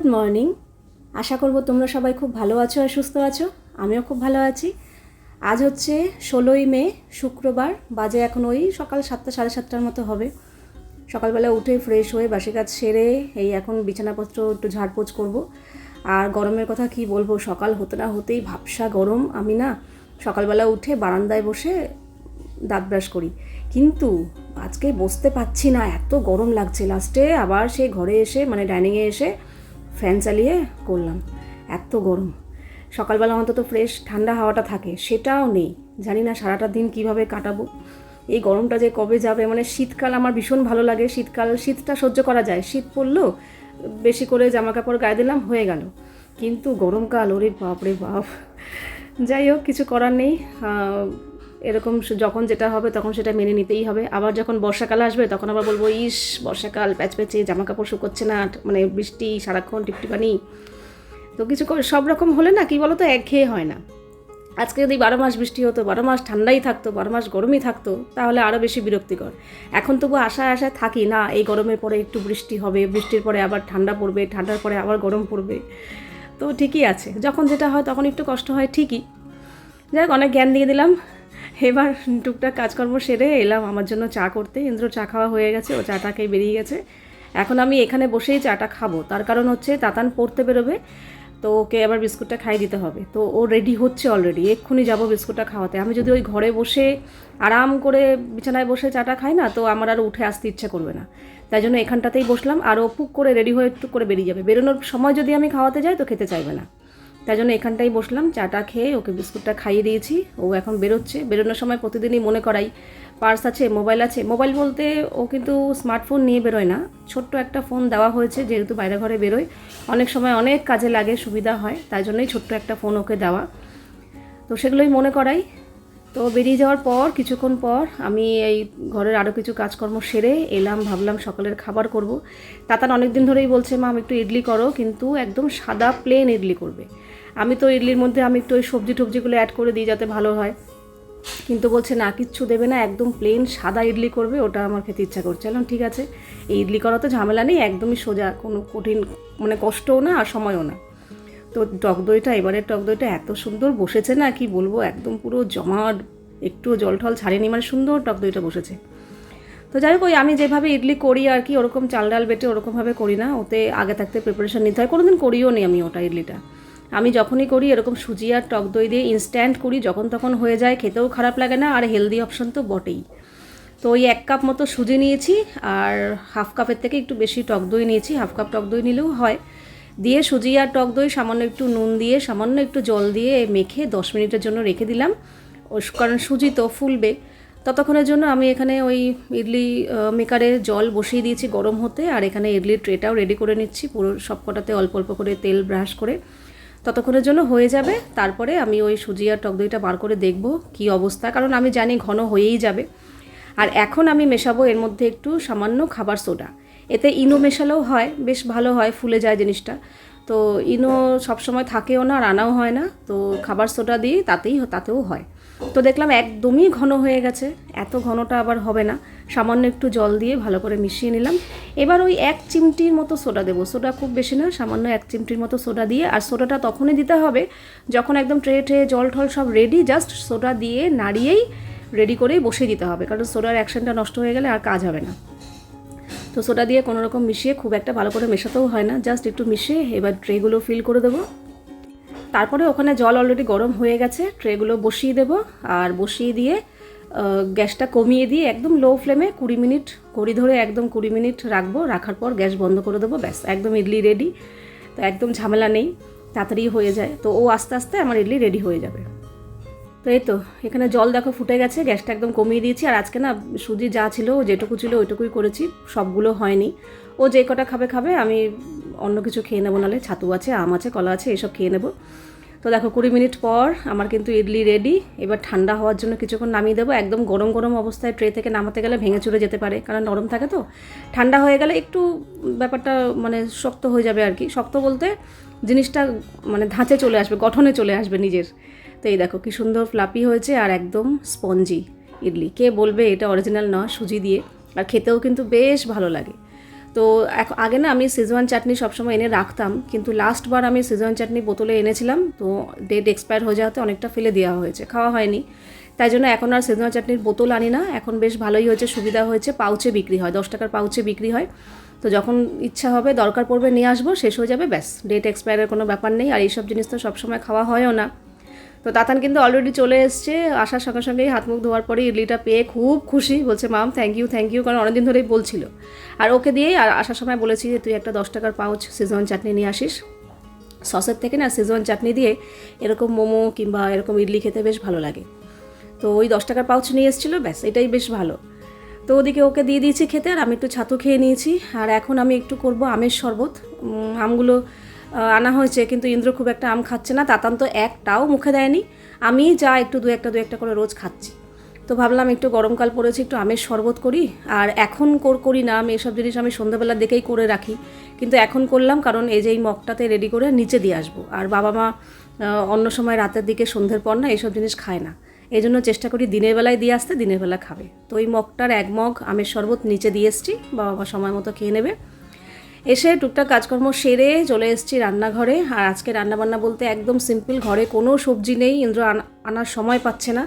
Good morning. আশা করব তোমরা সবাই খুব ভালো আছো আর সুস্থ আছো। আমিও খুব ভালো আছি। আজ হচ্ছে ষোলোই মে, শুক্রবার। বাজে এখন ওই সকাল সাতটা, সাড়ে সাতটার মতো হবে। সকালবেলা উঠে ফ্রেশ হয়ে বাসি কাজ সেরে এই এখন বিছানাপত্র একটু ঝাড়পোছ করব। আর গরমের কথা কি বলব, সকাল হতে না হতেই ভাবসা গরম। আমি না সকালবেলা উঠে বারান্দায় বসে দাঁত ব্রাশ করি। কিন্তু আজকে বসতে পাচ্ছি না, এত গরম লাগছে। লাস্টে আবার সেই ঘরে এসে মানে ডাইনিংয়ে এসে ফ্যান চালিয়ে করলাম। এত গরম। সকালবেলা অন্তত ফ্রেশ ঠান্ডা হাওয়াটা থাকে, সেটাও নেই। জানি না সারাটা দিন কীভাবে কাটাবো। এই গরমটা যে কবে যাবে মানে শীতকাল আমার ভীষণ ভালো লাগে। শীতকাল, শীতটা সহ্য করা যায়। শীত পড়ল, বেশি করে জামা কাপড় গায়ে দিলাম, হয়ে গেল। কিন্তু গরমকাল, ওরে বাপ রে বাপ। যাই হোক, কিছু করার নেই। এরকম যখন যেটা হবে তখন সেটা মেনে নিতেই হবে। আবার যখন বর্ষাকাল আসবে তখন আবার বলব, ইস, বর্ষাকাল, প্যাচ প্যাচে জামা কাপড় শুকোচ্ছে না মানে বৃষ্টি, সারাক্ষণ টিপটিপানি। তো কিছু সব রকম হলে না, কি বলো তো একঘেয়ে হয় না। আজকে যদি বারো মাস বৃষ্টি হতো, বারো মাস ঠান্ডাই থাকতো, বারো মাস গরমই থাকতো, তাহলে আরও বেশি বিরক্তিকর। এখন তবু আশায় আশায় থাকি, না, এই গরমের পরে একটু বৃষ্টি হবে, বৃষ্টির পরে আবার ঠান্ডা পড়বে, ঠান্ডার পরে আবার গরম পড়বে। তো ঠিকই আছে। যখন যেটা হয় তখন একটু কষ্ট হয় ঠিকই। যাই হোক, অনেক জ্ঞান দিয়ে দিলাম। এবার টুকটাক কাজকর্ম সেরে এলাম আমার জন্য চা করতে। ইন্দ্র চা খাওয়া হয়ে গেছে, ও চাটা খেয়ে বেরিয়ে গেছে। এখন আমি এখানে বসেই চাটা খাব। তার কারণ হচ্ছে তাতান পড়তে বেরোবে, তো ওকে আবার বিস্কুটটা খাইয়ে দিতে হবে। তো ও রেডি হচ্ছে অলরেডি এক্ষুনি যাব বিস্কুটটা খাওয়াতে। আমি যদি ওই ঘরে বসে আরাম করে বিছানায় বসে চাটা খাই না, তো আমার আর উঠে আসতে ইচ্ছে করবে না। তাই জন্য এখানটাতেই বসলাম, আর ও পুক করে রেডি হয়ে একটু করে বেরিয়ে যাবে। বেরোনোর সময় যদি আমি খাওয়াতে যাই, তো খেতে চাইবে না। তাই জন্য এখানটাই বসলাম, চাটা খেয়ে ওকে বিস্কুটটা খাইয়ে দিয়েছি। ও এখন বেরোচ্ছে। বেরোনোর সময় প্রতিদিনই মনে করাই, পার্স আছে, মোবাইল আছে। মোবাইল বলতে ও কিন্তু স্মার্টফোন নিয়ে বেরোয় না। ছোট্ট একটা ফোন দেওয়া হয়েছে, যেহেতু বাইরে ঘরে বেরোয়। অনেক সময় অনেক কাজে লাগে, সুবিধা হয়। তাই জন্যই ছোট্ট একটা ফোন ওকে দেওয়া। তো সেগুলোই মনে করাই। তো বেরিয়ে যাওয়ার পর, কিছুক্ষণ পর আমি এই ঘরের আরও কিছু কাজকর্ম সেরে এলাম, ভাবলাম সকালের খাবার করব। তাতান অনেক দিন ধরেই বলছে, মা, আমি একটু ইডলি করো। কিন্তু একদম সাদা প্লেন ইডলি করবে। আমি তো ইডলির মধ্যে আমি একটু ওই সবজি টবজিগুলো অ্যাড করে দিই যাতে ভালো হয়। কিন্তু বলছে, না, কিচ্ছু দেবে না, একদম প্লেন সাদা ইডলি করবে, ওটা আমার খেতে ইচ্ছা করছে। এলাম ঠিক আছে, এই ইডলি করা তো ঝামেলা নেই, একদমই সোজা, কোনো কঠিন মানে কষ্টও না আর সময়ও না। তো টক দইটা এবারে টক দইটা এত সুন্দর বসেছে না, কি বলব, একদম পুরো জমাট একটু জল টল ছাড়েনি মানে সুন্দর টক দইটা বসেছে। তো যাই হোক, ওই আমি যেভাবে ইডলি করি আর কি, ওরকম চাল ডাল বেটে ওরকমভাবে করি না, ওতে আগে থাকতে প্রিপারেশান নিতে হয়, কোনোদিন করিও নি আমি ওটা ইডলিটা। আমি যখনই করি, এরকম সুজি আর টক দই দিয়ে ইনস্ট্যান্ট করি, যখন তখন হয়ে যায়, খেতেও খারাপ লাগে না, আর হেলদি অপশন তো বটেই। তো ওই এক কাপ মতো সুজি নিয়েছি, আর হাফ কাপের থেকে একটু বেশি টক দই নিয়েছি হাফ কাপ টক দই নিলেও হয়। দিয়ে সুজি আর টক দই, সামান্য একটু নুন দিয়ে, সামান্য একটু জল দিয়ে মেখে দশ মিনিটের জন্য রেখে দিলাম। কারণ সুজি তো ফুলবে। ততক্ষণের জন্য আমি এখানে ওই ইডলি মেকারে জল বসিয়ে দিয়েছি গরম হতে আর এখানে ইডলির ট্রেটাও রেডি করে নিচ্ছি পুরো সবকটাতে অল্প অল্প করে তেল ব্রাশ করে। ততক্ষণের জন্য হয়ে যাবে। তারপরে আমি ওই সুজি আর টক দইটা বার করে দেখব কি অবস্থা। কারণ আমি জানি ঘন হয়েই যাবে। আর এখন আমি মেশাবো এর মধ্যে একটু সামান্য খাবার সোডা। এতে ইনো মেশালেও হয়, বেশ ভালো হয়, ফুলে যায় জিনিসটা। তো ইনো সবসময় থাকেও না আর আনাও হয় না, তো খাবার সোডা দিয়ে তাতেই তাতেও হয়। তো দেখলাম একদমই ঘন হয়ে গেছে, এত ঘনটা আবার হবে না। সামান্য একটু জল দিয়ে ভালো করে মিশিয়ে নিলাম। এবার ওই এক চিমটির মতো সোডা দেবো। সোডা খুব বেশি না, সামান্য এক চিমটির মতো সোডা দিয়ে, আর সোডাটা তখনই দিতে হবে যখন একদম ট্রে ট্রে জল টল সব রেডি জাস্ট সোডা দিয়ে নাড়িয়েই রেডি করেই বসিয়ে দিতে হবে। কারণ সোডার অ্যাকশনটা নষ্ট হয়ে গেলে আর কাজ হবে না। তো সোডা দিয়ে কোনো রকম মিশিয়ে খুব একটা ভালো করে মেশাতেও হয় না জাস্ট একটু মিশিয়ে এবার ট্রেগুলো ফিল করে দেবো। তারপরে ওখানে জল অলরেডি গরম হয়ে গেছে ট্রেগুলো বসিয়ে দেবো আর বসিয়ে দিয়ে গ্যাসটা কমিয়ে দিয়ে একদম লো ফ্লেমে কুড়ি মিনিট, ঘড়ি ধরে একদম কুড়ি মিনিট রাখব, রাখার পর গ্যাস বন্ধ করে দেবো, ব্যাস, একদম ইডলি রেডি তো একদম ঝামেলা নেই, তাড়াতাড়ি হয়ে যায়। তো ও আস্তে আস্তে আমার ইডলি রেডি হয়ে যাবে। তো এই তো এখানে জল দেখো ফুটে গেছে, গ্যাসটা একদম কমিয়ে দিয়েছি। আর আজকে না, সুজি যা ছিল, যেটুকু ছিল ওইটুকুই করেছি, সবগুলো হয়নি। ও যে কটা খাবে খাবে, আমি অন্য কিছু খেয়ে নেব, নাহলে ছাতু আছে, আম আছে, কলা আছে, এসব খেয়ে নেব। তো দেখো, কুড়ি মিনিট পর আমার কিন্তু ইডলি রেডি। এবার ঠান্ডা হওয়ার জন্য কিছুক্ষণ নামিয়ে দেবো। একদম গরম গরম অবস্থায় ট্রে থেকে নামাতে গেলে ভেঙে চুরে যেতে পারে, কারণ নরম থাকে তো। ঠান্ডা হয়ে গেলে একটু ব্যাপারটা মানে শক্ত হয়ে যাবে আর কি। শক্ত বলতে জিনিসটা মানে ধাঁচে চলে আসবে, গঠনে চলে আসবে নিজের। তো এই দেখো কি সুন্দর ফ্লাপি হয়েছে আর একদম স্পঞ্জি ইডলি। কে বলবে এটা অরিজিনাল নয় সুজি দিয়ে। আর খেতেও কিন্তু বেশ ভালো লাগে। তো এখন আগে না আমি সিজওয়ান চাটনি সবসময় এনে রাখতাম, কিন্তু লাস্টবার আমি সিজওয়ান চাটনি বোতলে এনেছিলাম, তো ডেট এক্সপায়ার হয়ে যাওয়াতে অনেকটা ফেলে দেওয়া হয়েছে, খাওয়া হয়নি। তাই জন্য এখন আর সিজওয়ান চাটনির বোতল আনি না, এখন বেশ ভালোই হয়েছে, সুবিধা হয়েছে, পাউচে বিক্রি হয়, দশ টাকার পাউচে বিক্রি হয়। তো যখন ইচ্ছা হবে, দরকার পড়বে নিয়ে আসব, শেষ হয়ে যাবে, ব্যাস ডেট এক্সপায়ারের কোনো ব্যাপার নেই। আর এইসব জিনিস তো সবসময় খাওয়া হয়ও না। তো তাতান কিন্তু অলরেডি চলে এসছে। আসার সঙ্গে সঙ্গেই হাত মুখ ধোয়ার পরে ইডলিটা পেয়ে খুব খুশি। বলছে, mum thank you thank you কারণ অনেকদিন ধরেই বলছিল। আর ওকে দিয়েই আর আসার সময় বলেছি যে, তুই একটা দশ টাকার পাউচ সিজন চাটনি নিয়ে আসিস। সসের থেকে না সিজন চাটনি দিয়ে এরকম মোমো কিংবা এরকম ইডলি খেতে বেশ ভালো লাগে। তো ওই দশ টাকার পাউচ নিয়ে এসেছিল, ব্যাস, এটাই বেশ ভালো। তো ওদিকে ওকে দিয়ে দিয়েছি খেতে, আর আমি একটু ছাতু খেয়ে নিয়েছি। আর এখন আমি একটু করব আমের শরবত। আমগুলো আনা হয়েছে, কিন্তু ইন্দ্র খুব একটা আম খাচ্ছে না, তাতান তো একটাও মুখে দেয়নি। আমি যা একটু দু একটা দু একটা করে রোজ খাচ্ছি। তো ভাবলাম একটু গরমকাল পড়েছে, একটু আমের শরবত করি। আর এখন কর, করি না, আমি এসব জিনিস আমি সন্ধ্যাবেলার দিকেই করে রাখি। কিন্তু এখন করলাম, কারণ এই যে এই মগটাতে রেডি করে নিচে দিয়ে আসব। আর বাবা মা অন্য সময় রাতের দিকে সন্ধ্যের পর না এইসব জিনিস খায় না। এই জন্য চেষ্টা করি দিনের বেলায় দিয়ে আসতে, দিনের বেলা খাবে। তো ওই মগটার এক মগ আমের শরবত নিচে দিয়ে এসছি, বাবা মা সময় মতো খেয়ে নেবে। এসে টুকটাক কাজকর্ম সেরে চলে এসেছি রান্নাঘরে। আর আজকে রান্নাবান্না বলতে একদম সিম্পল ঘরে কোনো সবজি নেই। ইন্দ্র আনা- আনার সময় পাচ্ছে না।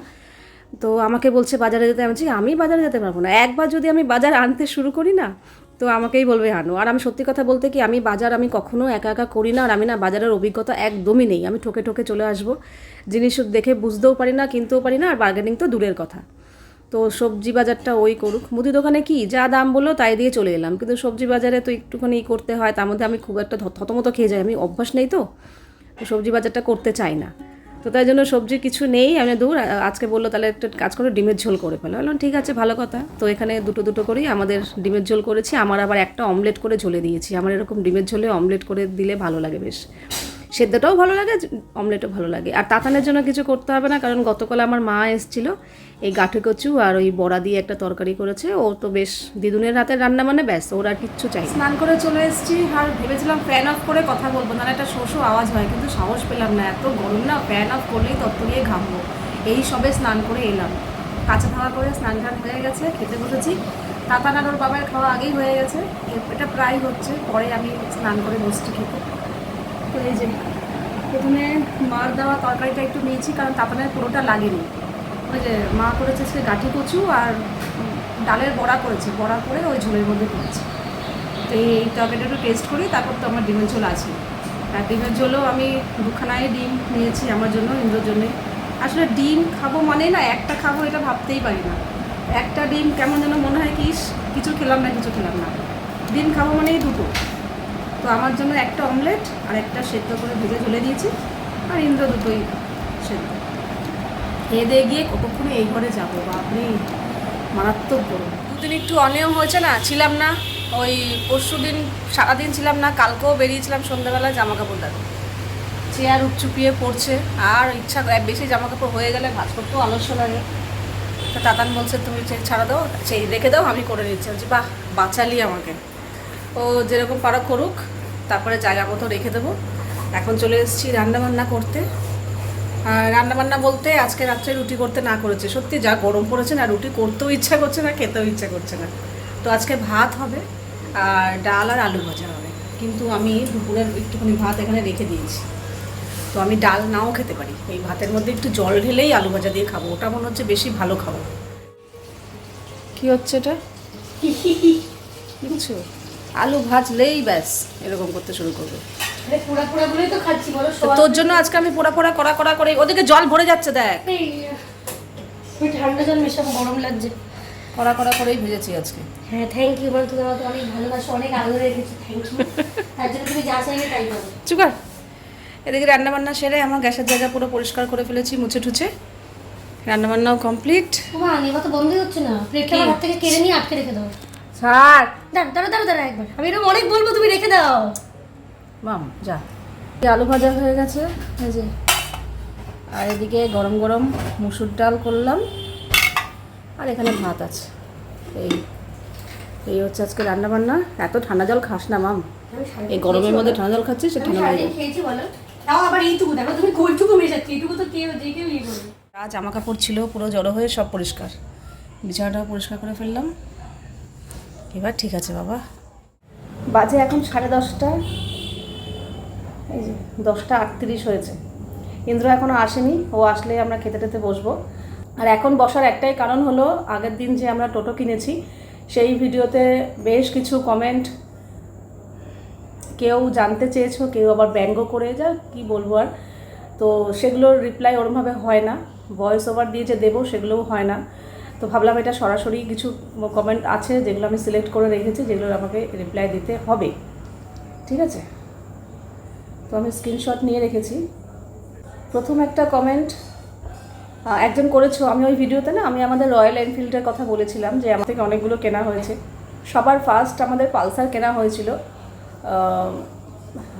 তো আমাকে বলছে, বাজারে যেতে আমি আমি বাজারে যেতে পারব না। একবার যদি আমি বাজার আনতে শুরু করি না, তো আমাকেই বলবে আনো আর আমি সত্যি কথা বলতে কি, আমি বাজার আমি কখনো একা একা করি না। আর আমি না, বাজারের অভিজ্ঞতা একদমই নেই। আমি ঠকে ঠকে চলে আসব। জিনিস দেখে বুঝতেও পারি না, কিনতেও পারি না। আর বার্গেনিং তো দূরের কথা। তো সবজি বাজারটা ওই করুক। মুদি দোকানে কি যা দাম বলল তাই দিয়ে চলে এলাম। কিন্তু সবজি বাজারে তো একটুখানি ই করতে হয়, তার মধ্যে আমি খুব একটা থতমতো খেয়ে যাই। আমি অভ্যাস নেই তো তো সবজি বাজারটা করতে চাই না। তো তাই জন্য সবজি কিছু নেই, আমি দূর আজকে বলল তাহলে একটা কাজ করে, ডিমের ঝোল করে ফেলো। বললাম, ঠিক আছে, ভালো কথা। তো এখানে দুটো দুটো করেই আমাদের ডিমের ঝোল করেছি। আমার আবার একটা অমলেট করে ঝোলে দিয়েছি। আমার এরকম ডিমের ঝোলে অমলেট করে দিলে ভালো লাগে বেশ। সেদ্ধটাও ভালো লাগে, অমলেটও ভালো লাগে। আর তাতানের জন্য কিছু করতে হবে না, কারণ গতকাল আমার মা এসেছিল। এই গাঠে কচু আর ওই বড়া দিয়ে একটা তরকারি করেছে। ও তো বেশ দিদুনের রাতের রান্না মানে ব্যাস, ওর আর কিচ্ছু চাই স্নান করে চলে এসেছি আর ভেবেছিলাম ফ্যান অফ করে কথা বলব না একটা শোষো আওয়াজ হয়, কিন্তু সাহস পেলাম না, এত গরম না ফ্যান অফ করলেই তত্ত্বরিয়ে ঘামবো। এই সবে স্নান করে এলাম। কাঁচা খাওয়া করে স্নান টান হয়ে গেছে, খেতে বসেছি। তাতান আর ওর বাবার খাওয়া আগেই হয়ে গেছে। এটা প্রায় হচ্ছে, পরে আমি স্নান করে বসছি খেতে। তো এই যে, প্রথমে মার দেওয়া তরকারিটা একটু নিয়েছি, কারণ তাতানের পুরোটা লাগেনি। ওই যে মা করেছে সে গাঠি কচু আর ডালের বড়া করেছে, বড়া করে ওই ঝোলের মধ্যে করেছে। তো এই তরকারিটা একটু টেস্ট করি, তারপর তো আমার ডিমের ঝোল আছে। আর ডিমের ঝোলও আমি দুখানায় ডিম নিয়েছি আমার জন্য, ইন্দ্রর জন্যে। আসলে ডিম খাব মানে না, একটা খাব এটা ভাবতেই পারি না। একটা ডিম কেমন যেন মনে হয় কি কিছু খেলাম না, কিছু খেলাম না। ডিম খাব মানেই দুটো। তো আমার জন্য একটা অমলেট আর একটা সেদ্ধ করে ভেজে ঝুলে দিয়েছি, আর ইন্দ্র দুটোই সেদ্ধ। খেয়ে দিয়ে গিয়ে কতক্ষণে এই ঘরে যাব? বাপরে, মারাত্মক গরম। দুদিন একটু অনিয়ম হয়েছে না? ছিলাম না। ওই পরশু দিন, সারাদিন ছিলাম না, কালকেও বেরিয়েছিলাম সন্ধ্যাবেলা জামা কাপড় দাঁড়ো চেয়ার উপচুপিয়ে পড়ছে। আর ইচ্ছা বেশি জামা কাপড় হয়ে গেলে ভাজ করতেও আলস্য লাগে। তো তাতান বলছে, তুমি ছাড়া দাও সেই রেখে দাও, আমি করে নিচ্ছি। বলছি, বাহ, বাঁচালি আমাকে। ও যেরকম পারো করুক, তারপরে জায়গা মতো রেখে দেবো। এখন চলে এসেছি রান্নাবান্না করতে। রান্নাবান্না বলতে আজকে রাত্রে রুটি করতে না করেছে। সত্যি যা গরম পড়েছে না রুটি করতেও ইচ্ছা করছে না খেতেও ইচ্ছা করছে না। তো আজকে ভাত হবে আর ডাল আর আলু ভাজা হবে। কিন্তু আমি দুপুরের একটুখানি ভাত এখানে রেখে দিয়েছি। তো আমি ডাল নাও খেতে পারি। এই ভাতের মধ্যে একটু জল ঢেলেই আলু ভাজা দিয়ে খাব। ওটা মনে হচ্ছে বেশি ভালো খাব। কি হচ্ছে এটা? বুঝছ? আলু ভাজলেই ব্যাস এরকম করতে শুরু করবে। বলো তো তোর জন্য আজকে আমি পোড়া পোড়া করা করা করে ওদিকে জল ভরে যাচ্ছে দেখ। ঠান্ডা জল মেশাবো গরম লাগছে। কড়া কড়া করেই ভেজেছি আজকে। হ্যাঁ থ্যাংক ইউ মানে তুমি আমাকে অনেক ভালোবাসো অনেক আগ্রহ রেখেছো থ্যাংক ইউ তার জন্য তুমি যা চাইবে তাই পাবে চুকার এদিকে রান্নাবান্না সেরে আমার গ্যাসের জায়গা পুরো পরিষ্কার করে ফেলেছি মুছে টুছে। রান্নাবান্নাও কমপ্লিট তোমার নেওয়া তো বন্ধই হচ্ছে না। প্লেটটা হাত থেকে কেড়ে নিয়ে আটকে রেখে দাও। দাঁড়া দাঁড়া দাঁড়া দাঁড়া একবার। আমি এরকম অনেক বলব তুমি রেখে দাও। মাম যা। এই আলু ভাজা হয়ে গেছে এই যে। আর এদিকে গরম গরম মুসুর ডাল করলাম। আর এখানে ভাত আছে। এই এই হচ্ছে আজকে রান্না বান্না এত ঠান্ডা জল খাস না মাম। এই গরমের মধ্যে ঠান্ডা জল খাচ্ছিস সে ঠান্ডা যে ইয়ে যা জামা কাপড় ছিল পুরো জড়ো হয়ে সব পরিষ্কার। বিছানাটাও পরিষ্কার করে ফেললাম। এবার ঠিক আছে বাবা। বাজে এখন সাড়ে দশটা। দশটা আটত্রিশ হয়েছে। ইন্দ্র এখনও আসেনি, ও আসলে আমরা খেতে টেতে বসবো। আর এখন বসার একটাই কারণ হলো, আগের দিন যে আমরা টোটো কিনেছি, সেই ভিডিওতে বেশ কিছু কমেন্ট কেউ জানতে চেয়েছো, কেউ আবার ব্যঙ্গ করে, যা কি বলব আর। তো সেগুলোর রিপ্লাই ওরমভাবে হয় না। ভয়েস ওভার দিয়ে যে দেবো, সেগুলোও হয় না। তো ভাবলাম এটা সরাসরি কিছু কমেন্ট আছে, যেগুলো আমি সিলেক্ট করে রেখেছি, যেগুলোর আমাকে রিপ্লাই দিতে হবে। ঠিক আছে? তো আমি স্ক্রিনশট নিয়ে রেখেছি। প্রথম একটা কমেন্ট একজন করেছ, আমি ওই ভিডিওতে না, আমি আমাদের রয়্যাল এনফিল্ডের কথা বলেছিলাম যে আমার থেকে অনেকগুলো কেনা হয়েছে। সবার ফার্স্ট আমাদের পালসার কেনা হয়েছিল।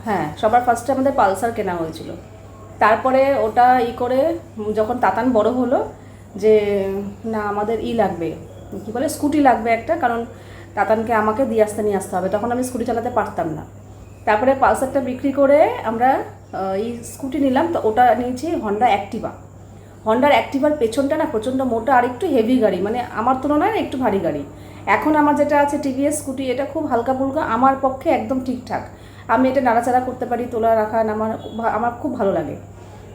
হ্যাঁ সবার ফার্স্টে আমাদের পালসার কেনা হয়েছিল। তারপরে ওটা ই করে যখন তাতান বড় হলো যে, না, আমাদের ই লাগবে। কী বলে? স্কুটি লাগবে একটা, কারণ তাতানকে আমাকে দিয়ে আসতে, নিয়ে আসতে হবে। তখন আমি স্কুটি চালাতে পারতাম না। তারপরে পালসারটা বিক্রি করে আমরা এই স্কুটি নিলাম, তো ওটা নিয়েছি হন্ডা অ্যাক্টিভা হন্ডার অ্যাক্টিভার পেছনটা না প্রচণ্ড মোটা, আর একটু হেভি গাড়ি মানে আমার তুলনায় একটু ভারী গাড়ি। এখন আমার যেটা আছে টিভিএস স্কুটি, এটা খুব হালকা ফুলকা, আমার পক্ষে একদম ঠিকঠাক। আমি এটা নাড়াচাড়া করতে পারি, তোলা, রাখা আমার আমার খুব ভালো লাগে।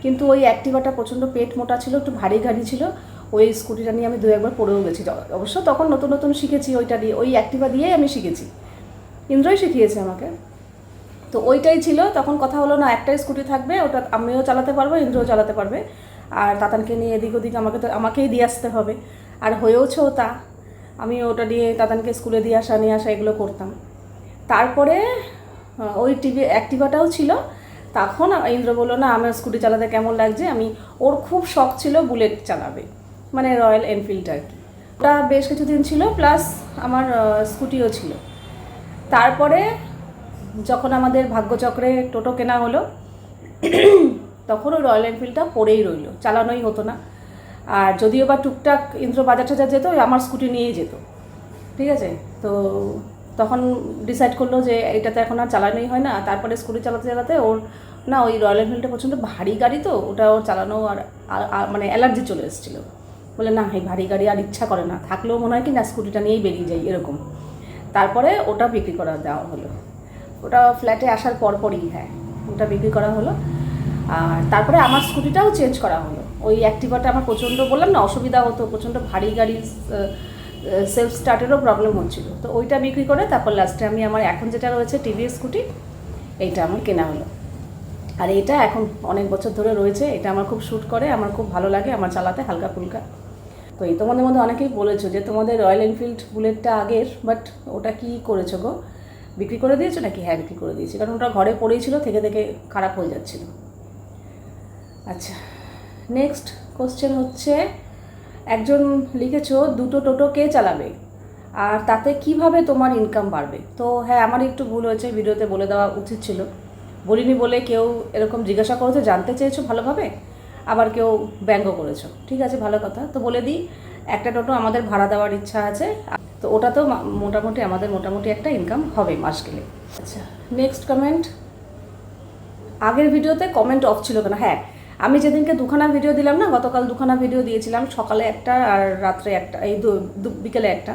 কিন্তু ওই অ্যাক্টিভাটা প্রচণ্ড পেট মোটা ছিল, একটু ভারী গাড়ি ছিল, ওই স্কুটিটা নিয়ে আমি দু একবার পড়েও গেছি। অবশ্য তখন নতুন নতুন শিখেছি ওইটা দিয়ে, ওই অ্যাক্টিভা দিয়েই আমি শিখেছি। ইন্দ্রই শিখিয়েছে আমাকে। তো ওইটাই ছিল। তখন কথা হলো, না, একটাই স্কুটি থাকবে, ওটা আমিও চালাতে পারব, ইন্দ্রও চালাতে পারবে। আর তাতানকে নিয়ে এদিক ওদিক আমাকে তো, আমাকেই দিয়ে আসতে হবে। আর হয়েওছেও তা। আমি ওটা দিয়ে তাতানকে স্কুলে দিয়ে আসা, নিয়ে আসা, এগুলো করতাম। তারপরে ওই টিভি অ্যাক্টিভাটাও ছিল। তখন ইন্দ্র বলল, না, আমার স্কুটি চালাতে কেমন লাগছে? আমি, ওর খুব শখ ছিল বুলেট চালাবে। মানে রয়্যাল এনফিল্ড আর কি। ওটা বেশ কিছুদিন ছিল প্লাস আমার স্কুটিও ছিল। তারপরে যখন আমাদের ভাগ্যচক্রে টোটো কেনা হলো, তখন ওই রয়্যাল এনফিল্ডটা পড়েই রইল, চালানোই হতো না। আর যদিও বা টুকটাক ইন্দ্র বাজার টাজার যেত আমার স্কুটি নিয়েই যেত। ঠিক আছে? তো তখন ডিসাইড করল যে এটাতে এখন আর চালানোই হয় না, তারপরে স্কুটি চালাতে চালাতে ওর, না ওই রয়্যাল এনফিল্ডটা প্রচণ্ড ভারী গাড়ি তো, ওটা ওর চালানো আর মানে অ্যালার্জি চলে এসেছিল। বলে না, এই ভারী গাড়ি আর ইচ্ছা করে না, থাকলেও মনে হয় কি না, স্কুটিটা নিয়েই বেরিয়ে যাই, এরকম। তারপরে ওটা বিক্রি করা দেওয়া হলো। ওটা ফ্ল্যাটে আসার পরপরই হ্যাঁ ওটা বিক্রি করা হলো। আর তারপরে আমার স্কুটিটাও চেঞ্জ করা হলো। ওই অ্যাক্টিভাটা আমার প্রচণ্ড বললাম না, অসুবিধা হতো, প্রচণ্ড ভারী গাড়ি সেলফ স্টার্টেরও প্রবলেম হচ্ছিল। তো ওইটা বিক্রি করে তারপর লাস্টে আমি আমার এখন যেটা রয়েছে টিভিএস স্কুটি, এইটা আমার কেনা হলো। আর এটা এখন অনেক বছর ধরে রয়েছে, এটা আমার খুব শ্যুট করে, আমার খুব ভালো লাগে, আমার চালাতে হালকা ফুলকা। তো এই তোমাদের মধ্যে অনেকেই বলেছ যে তোমাদের রয়্যাল এনফিল্ড বুলেটটা আগের বাট ওটা কি করেছ গো? বিক্রি করে দিয়েছ নাকি হ্যাঁ বিক্রি করে দিয়েছি? কারণ ওটা ঘরে পড়েই ছিল থেকে থেকে খারাপ হয়ে যাচ্ছিল। আচ্ছা নেক্সট কোশ্চেন হচ্ছে, একজন লিখেছো, দুটো টোটো কে চালাবে? আর তাতে কীভাবে তোমার ইনকাম বাড়বে? তো হ্যাঁ আমার একটু ভুল হয়েছে, ভিডিওতে বলে দেওয়া উচিত ছিল। বলিনি বলে কেউ এরকম জিজ্ঞাসা করেছ, জানতে চেয়েছো ভালোভাবে? আবার কেউ ব্যঙ্গ করেছ। ঠিক আছে, ভালো কথা। তো বলে দিই, একটা টোটো আমাদের ভাড়া দেওয়ার ইচ্ছা আছে। তো ওটা তো মোটামুটি আমাদের মোটামুটি একটা ইনকাম হবে মাস গেলে আচ্ছা নেক্সট কমেন্ট আগের ভিডিওতে কমেন্ট অফ ছিল কেন? হ্যাঁ আমি যেদিনকে দুখানা ভিডিও দিলাম না, গতকাল দুখানা ভিডিও দিয়েছিলাম, সকালে একটা আর রাত্রে একটা, এই বিকেলে একটা।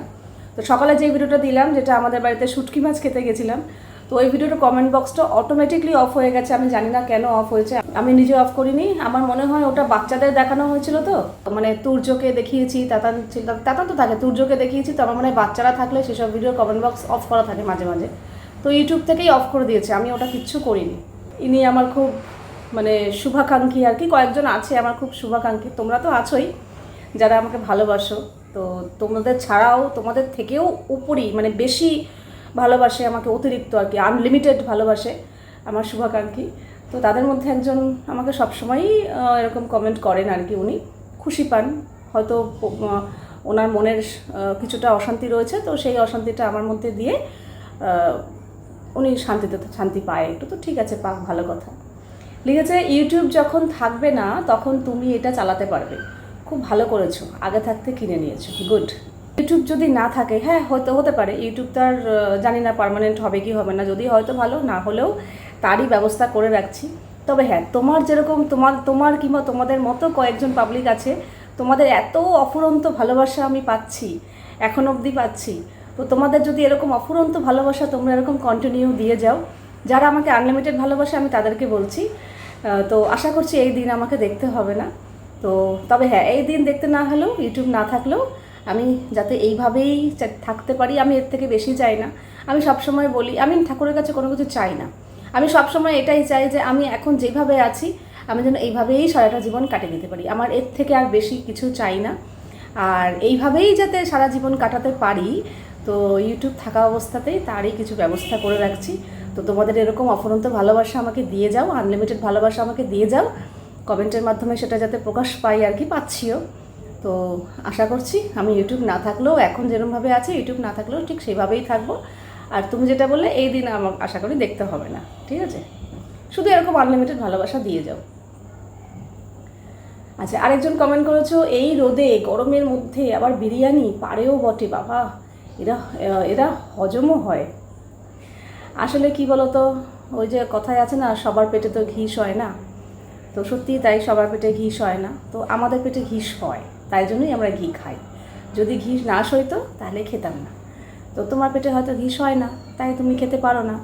তো সকালে যে ভিডিওটা দিলাম, যেটা আমাদের বাড়িতে শুটকি মাছ খেতে গেছিলাম তো ওই ভিডিওটা কমেন্ট বক্সটা অটোমেটিকলি অফ হয়ে গেছে। আমি জানি না কেন অফ হয়েছে। আমি নিজে অফ করিনি। আমার মনে হয় ওটা বাচ্চাদের দেখানো হয়েছিল তো। মানে তুর্যকে দেখিয়েছি, তাতান ছিল, তাতান তো থাকে, তুর্যকে দেখিয়েছি। তো আমার মনে হয় বাচ্চারা থাকলে সেসব ভিডিও কমেন্ট বক্স অফ করা থাকে মাঝে মাঝে। তো ইউটিউব থেকেই অফ করে দিয়েছে। আমি ওটা কিচ্ছু করিনি। ইনি আমার খুব মানে শুভাকাঙ্ক্ষী আর কি। কয়েকজন আছে আমার খুব শুভাকাঙ্ক্ষী। তোমরা তো আছোই, যারা আমাকে ভালোবাসো। তো তোমাদের ছাড়াও তোমাদের থেকেও উপরই মানে বেশি ভালোবাসে, আমাকে অতিরিক্ত আর কি আনলিমিটেড ভালোবাসে আমার শুভাকাঙ্ক্ষী। তো তাদের মধ্যে একজন আমাকে সবসময়ই এরকম কমেন্ট করেন আর কি উনি। খুশি পান। হয়তো ওনার মনের কিছুটা অশান্তি রয়েছে, তো সেই অশান্তিটা আমার মধ্যে দিয়ে উনি শান্তিতে, শান্তি পায় একটু। তো ঠিক আছে, পাক, ভালো কথা। লিখেছে ইউটিউব যখন থাকবে না, তখন তুমি এটা চালাতে পারবে। খুব ভালো করেছ। আগে থাকতে কিনে নিয়েছো। গুড। ইউটিউব যদি না থাকে হ্যাঁ হয়তো হতে পারে। ইউটিউব তার জানি না পার্মানেন্ট হবে কি হবে না। যদি হয়তো ভালো, না হলেও তারই ব্যবস্থা করে রাখছি। তবে হ্যাঁ তোমার যেরকম, তোমার তোমার কিংবা তোমাদের মতো কয়েকজন পাবলিক আছে, তোমাদের এত অফুরন্ত ভালোবাসা আমি পাচ্ছি, এখন অবধি পাচ্ছি। তো তোমাদের যদি এরকম অফুরন্ত ভালোবাসা তোমরা এরকম কন্টিনিউ দিয়ে যাও, যারা আমাকে আনলিমিটেড ভালোবাসে, আমি তাদেরকে বলছি। তো আশা করছি এই দিন আমাকে দেখতে হবে না। তো তবে হ্যাঁ এই দিন দেখতে না হলেও ইউটিউব না থাকলেও আমি যাতে এইভাবেই থাকতে পারি, আমি এর থেকে বেশি চাই না। আমি সবসময় বলি, আমি ঠাকুরের কাছে কোনো কিছু চাই না। আমি সবসময় এটাই চাই যে আমি এখন যেভাবে আছি, আমি যেন এইভাবেই সারাটা জীবন কাটিয়ে দিতে পারি। আমার এর থেকে আর বেশি কিছু চাই না। আর এইভাবেই যাতে সারা জীবন কাটাতে পারি, তো ইউটিউব থাকা অবস্থাতেই তারই কিছু ব্যবস্থা করে রাখছি। তো তোমাদের এরকম অফুরন্ত ভালোবাসা আমাকে দিয়ে যাও আনলিমিটেড ভালোবাসা আমাকে দিয়ে যাও। কমেন্টের মাধ্যমে সেটা যাতে প্রকাশ পাই আর কি, পাচ্ছিও। তো আশা করছি আমি ইউটিউব না থাকলেও এখন যেরকমভাবে আছে ইউটিউব না থাকলেও ঠিক সেইভাবেই থাকব। আর তুমি যেটা বললে, এই দিন আমার আশা করি দেখতে হবে না, ঠিক আছে? শুধু এরকম আনলিমিটেড ভালোবাসা দিয়ে যাও। আচ্ছা আরেকজন কমেন্ট করেছ, এই রোদে গরমের মধ্যে আবার বিরিয়ানি? পারেও বটে, বাবা। এরা এরা হজমও হয়। আসলে কি বলতো, ওই যে কথায় আছে না, সবার পেটে তো ঘিস হয় না। তো সত্যিই তাই সবার পেটে ঘিস হয় না। তো আমাদের পেটে ঘিস হয়। তাই জন্যই আমরা ঘি খাই। যদি ঘি না সইতো, তাহলে খেতাম না। তো তোমার পেটে হয়তো ঘিস হয় না, তাই তুমি খেতে পারো না।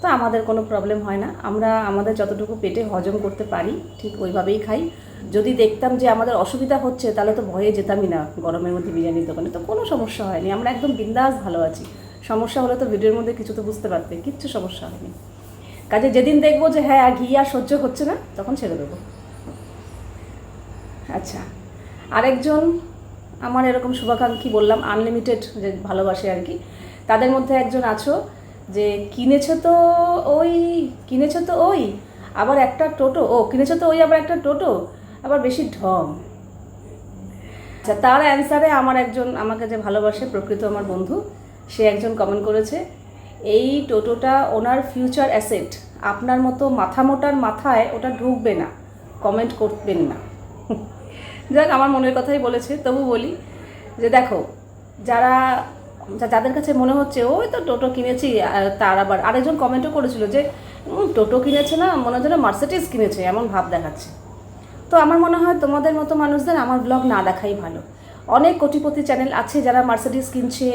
তো আমাদের কোনো প্রবলেম হয় না। আমরা আমাদের যতটুকু পেটে হজম করতে পারি, ঠিক ওইভাবেই খাই। যদি দেখতাম যে আমাদের অসুবিধা হচ্ছে, তাহলে তো ভয়ে যেতামই না গরমের মধ্যে বিরিয়ানির দোকানে। তো কোনো সমস্যা হয়নি। আমরা একদম বিন্দাস ভালো আছি। সমস্যা হলে তো ভিডিওর মধ্যে কিছু তো বুঝতে পারতে কিচ্ছু সমস্যা হয়নি। কাজে যেদিন দেখব যে হ্যাঁ ঘি আর সহ্য হচ্ছে না, তখন ছেড়ে দেবো। আচ্ছা। আরেকজন আমার এরকম শুভাকাঙ্ক্ষী বললাম আনলিমিটেড যে ভালোবাসে আর কি, তাদের মধ্যে একজন আছো যে কিনেছো তো ওই, কিনেছো তো ওই, আবার একটা টোটো, ও কিনেছো তো ওই, আবার একটা টোটো, আবার বেশি ঢং। আচ্ছা তার অ্যান্সারে আমার একজন আমাকে যে ভালোবাসে, প্রকৃত আমার বন্ধু, সে একজন কমেন্ট করেছে, এই টোটোটা ওনার ফিউচার অ্যাসেট আপনার মতো মাথা মোটার মাথায় ওটা ঢুকবে না কমেন্ট করবেন না। যাক, আমার মনের কথাই বলেছে, তবু বলি যে দেখো, যারা যাদের কাছে মনে হচ্ছে, ওই তো টোটো কিনেছি তার আবার আরেকজন কমেন্টও করেছিল যে টোটো কিনেছে না, মনে হয় যেন মার্সিডিজ কিনেছে এমন ভাব দেখাচ্ছে। তো আমার মনে হয় তোমাদের মতো মানুষদের আমার ব্লগ না দেখাই ভালো। অনেক কোটিপতি চ্যানেল আছে যারা মার্সিডিজ কিনছে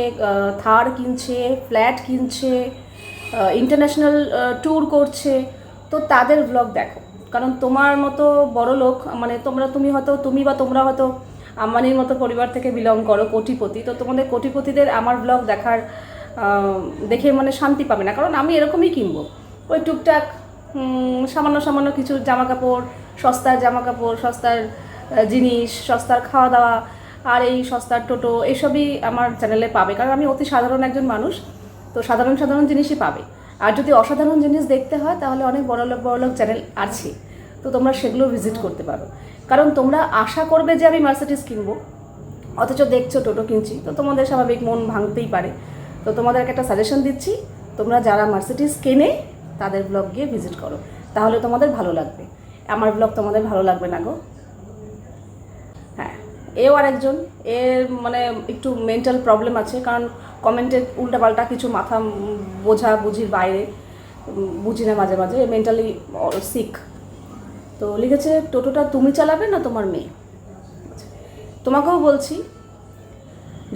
থার কিনছে ফ্ল্যাট কিনছে ইন্টারন্যাশনাল ট্যুর করছে। তো তাদের ব্লগ দেখো। কারণ তোমার মতো বড় লোক মানে তোমরা তুমি হয়তো, তুমি বা তোমরা হয়তো আম্বানির মতো পরিবার থেকে বিলং করো, কোটিপতি। তো তোমাদের কোটিপতিদের আমার ব্লগ দেখার দেখে মানে শান্তি পাবে না। কারণ আমি এরকমই কিনবো। ওই টুকটাক সামান্য সামান্য কিছু জামা কাপড় সস্তার জামা কাপড় সস্তার জিনিস, সস্তার খাওয়া দাওয়া আর এই সস্তার টোটো, এসবই আমার চ্যানেলে পাবে। কারণ আমি অতি সাধারণ একজন মানুষ, তো সাধারণ সাধারণ জিনিসই পাবে। আর যদি অসাধারণ জিনিস দেখতে হয়, তাহলে অনেক বড় লোক বড় লোক চ্যানেল আছে। তো তোমরা সেগুলো ভিজিট করতে পারো। কারণ তোমরা আশা করবে যে আমি মার্সিডিস কিনবো। অথচ দেখছ টোটো কিনছি। তো তোমাদের স্বাভাবিক মন ভাঙতেই পারে। তো তোমাদেরকে একটা সাজেশন দিচ্ছি, তোমরা যারা মার্সিডিস কেনে, তাদের ব্লগ গিয়ে ভিজিট করো। তাহলে তোমাদের ভালো লাগবে। আমার ব্লগ তোমাদের ভালো লাগবে না গো। হ্যাঁ এও আরেকজন। এর মানে একটু মেন্টাল প্রবলেম আছে। কারণ কমেন্টে উল্টাপাল্টা কিছু মাথা বোঝা বুঝির বাইরে বুঝি না মাঝে মাঝে মেন্টালি সিক তো লিখেছে, টোটোটা তুমি চালাবে না তোমার মেয়ে? তোমাকেও বলছি,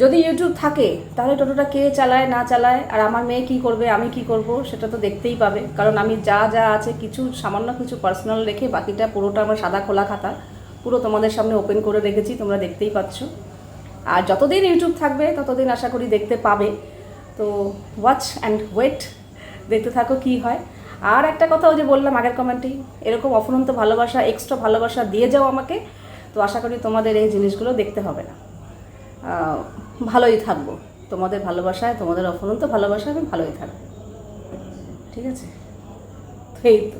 যদি ইউটিউব থাকে, তাহলে টোটোটা কে চালায়, না চালায়, আর আমার মেয়ে কি করবে, আমি কি করব, সেটা তো দেখতেই পাবে। কারণ আমি যা যা আছে, কিছু, সামান্য কিছু পার্সোনাল রেখে বাকিটা পুরোটা আমার সাদা খোলা খাতা, পুরো তোমাদের সামনে ওপেন করে রেখেছি, তোমরা দেখতেই পাচ্ছ। আর যতদিন ইউটিউব থাকবে, ততদিন আশা করি দেখতে পাবে। তো ওয়াচ অ্যান্ড ওয়েট দেখতে থাকো কি হয়। আর একটা কথা ওই যে বললাম আগের কমেন্টেই এরকম অফুরন্ত ভালোবাসা এক্সট্রা ভালোবাসা দিয়ে যাও আমাকে। তো আশা করি তোমাদের এই জিনিসগুলো দেখতে হবে না। ভালোই থাকব। তোমাদের ভালোবাসায়, তোমাদের অফুরন্ত ভালোবাসায় আমি ভালোই থাকব। ঠিক আছে? তো এই তো,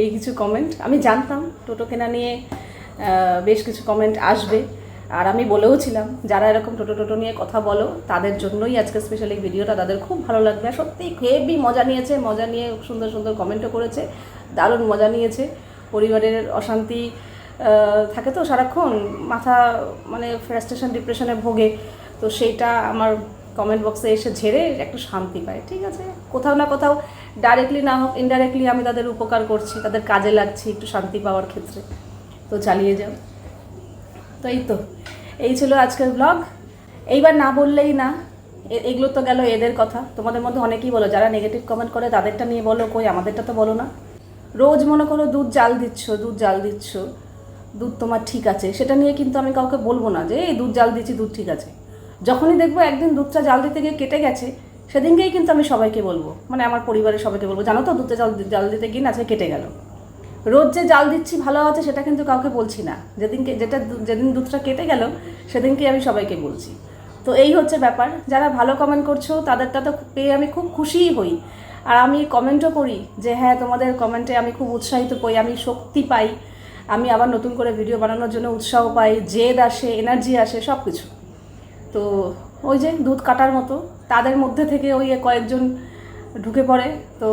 এই কিছু কমেন্ট আমি জানতাম, টোটো কেনা নিয়ে বেশ কিছু কমেন্ট আসবে। আর আমি বলেও ছিলাম, যারা এরকম টোটো টোটো নিয়ে কথা বলো, তাদের জন্যই আজকে স্পেশালি ভিডিওটা তাদের খুব ভালো লাগবে। আর সত্যি হেভি মজা নিয়েছে, মজা নিয়ে সুন্দর সুন্দর কমেন্টও করেছে, দারুণ মজা নিয়েছে। পরিবারের অশান্তি থাকে তো সারাক্ষণ মাথা মানে ফ্রাস্ট্রেশন ডিপ্রেশনে ভোগে। তো সেইটা আমার কমেন্ট বক্সে এসে ঝেড়ে একটু শান্তি পায়, ঠিক আছে? কোথাও না কোথাও ডাইরেক্টলি না হোক ইনডাইরেক্টলি আমি তাদের উপকার করছি, তাদের কাজে লাগছি একটু শান্তি পাওয়ার ক্ষেত্রে। তো চালিয়ে যাও। তো এই তো এই ছিল আজকের ব্লগ এইবার না বললেই না এগুলো তো গেল এদের কথা। তোমাদের মধ্যে অনেকেই বলো, যারা নেগেটিভ কমেন্ট করে তাদেরটা নিয়ে বলো, কই আমাদেরটা তো বলো না। রোজ মনে করো দুধ জাল দিচ্ছ, দুধ জাল দিচ্ছ, দুধ তোমার ঠিক আছে। সেটা নিয়ে কিন্তু আমি কাউকে বলব না যে, এই দুধ জাল দিচ্ছি দুধ ঠিক আছে। যখনই দেখব একদিন দুধটা জাল দিতে গিয়ে কেটে গেছে, সেদিনকেই কিন্তু আমি সবাইকে বলব। মানে আমার পরিবারের সবাইকে বলব, জানো তো দুধটা জাল জাল দিতে গিয়ে না কেটে গেল? রোজ যে জাল দিচ্ছি ভালো আছে, সেটা কিন্তু কাউকে বলছি না। যেদিনকে, যেটা যেদিন দুধটা কেটে গেল, সেদিনকে আমি সবাইকে বলছি। তো এই হচ্ছে ব্যাপার। যারা ভালো কমেন্ট করছ, তাদেরটা তো পেয়ে আমি খুব খুশিই হই। আর আমি কমেন্টও করি যে হ্যাঁ তোমাদের কমেন্টে আমি খুব উৎসাহিত পাই আমি শক্তি পাই। আমি আবার নতুন করে ভিডিও বানানোর জন্য উৎসাহ পাই, জেদ আসে এনার্জি আসে সব কিছু তো ওই যে দুধ কাটার মতো, তাদের মধ্যে থেকে ওই কয়েকজন ঢুকে পড়ে, তো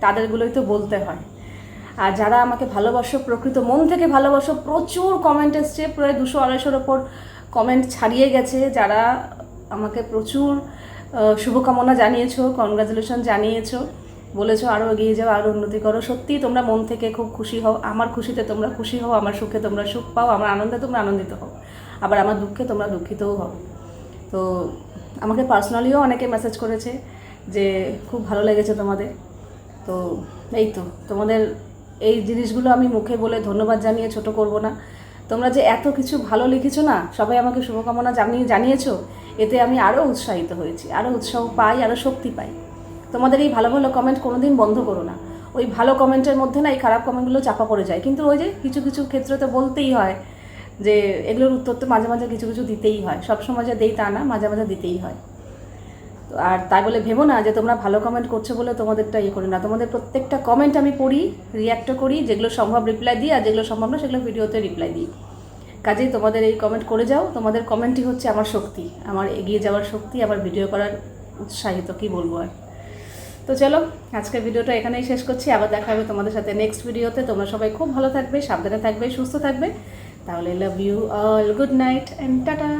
তাদেরগুলোই তো বলতে হয়। আর যারা আমাকে ভালোবাসো, প্রকৃত মন থেকে ভালোবাসো, প্রচুর কমেন্ট এসছে। প্রায় দুশো আড়াইশোর ওপর কমেন্ট ছাড়িয়ে গেছে। যারা আমাকে প্রচুর শুভকামনা জানিয়েছো কনগ্রাচুলেশন জানিয়েছো, বলেছ আরও এগিয়ে যাও আরও উন্নতি করো। সত্যি তোমরা মন থেকে খুব খুশি হও। আমার খুশিতে তোমরা খুশি হও, আমার সুখে তোমরা সুখ পাও, আমার আনন্দে তোমরা আনন্দিত হও। আবার আমার দুঃখে তোমরা দুঃখিতও হও। তো আমাকে পার্সোনালিও অনেকে মেসেজ করেছে যে, খুব ভালো লেগেছে তোমাদের। তো এই তো, তোমাদের এই জিনিসগুলো আমি মুখে বলে ধন্যবাদ জানিয়ে ছোট করব না। তোমরা যে এত কিছু ভালো লিখেছো না, সবাই আমাকে শুভকামনা জানিয়ে জানিয়েছো, এতে আমি আরও উৎসাহিত হয়েছি আরও উৎসাহ পাই আরও শক্তি পাই। তোমাদের এই ভালো ভালো কমেন্ট কোনোদিন বন্ধ করো না। ওই ভালো কমেন্টের মধ্যে না এই খারাপ কমেন্টগুলো চাপা পড়ে যায়। কিন্তু ওই যে কিছু কিছু ক্ষেত্রে তো বলতেই হয় যে, এগুলোর উত্তর তো মাঝে মাঝে কিছু কিছু দিতেই হয়। সব সময় যে দেই তা না, মাঝে মাঝে দিতেই হয়। আর তাই বলে ভেবো না যে তোমরা ভালো কমেন্ট করছ বলে তোমাদেরটা ইয়ে করি না। তোমাদের প্রত্যেকটা কমেন্ট আমি পড়ি রিয়াক্টও করি, যেগুলো সম্ভব রিপ্লাই দিই আর যেগুলো সম্ভব না সেগুলো ভিডিওতে রিপ্লাই দিই। কাজেই তোমাদের এই কমেন্ট করে যাও। তোমাদের কমেন্টই হচ্ছে আমার শক্তি, আমার এগিয়ে যাওয়ার শক্তি আমার ভিডিও করার উৎসাহিত, কী বলব আর। তো চলো, আজকের ভিডিওটা এখানেই শেষ করছি। আবার দেখা হবে তোমাদের সাথে নেক্সট ভিডিওতে তোমরা সবাই খুব ভালো থাকবে, সাবধানে থাকবে, সুস্থ থাকবে। তাহলে love you all good night and tata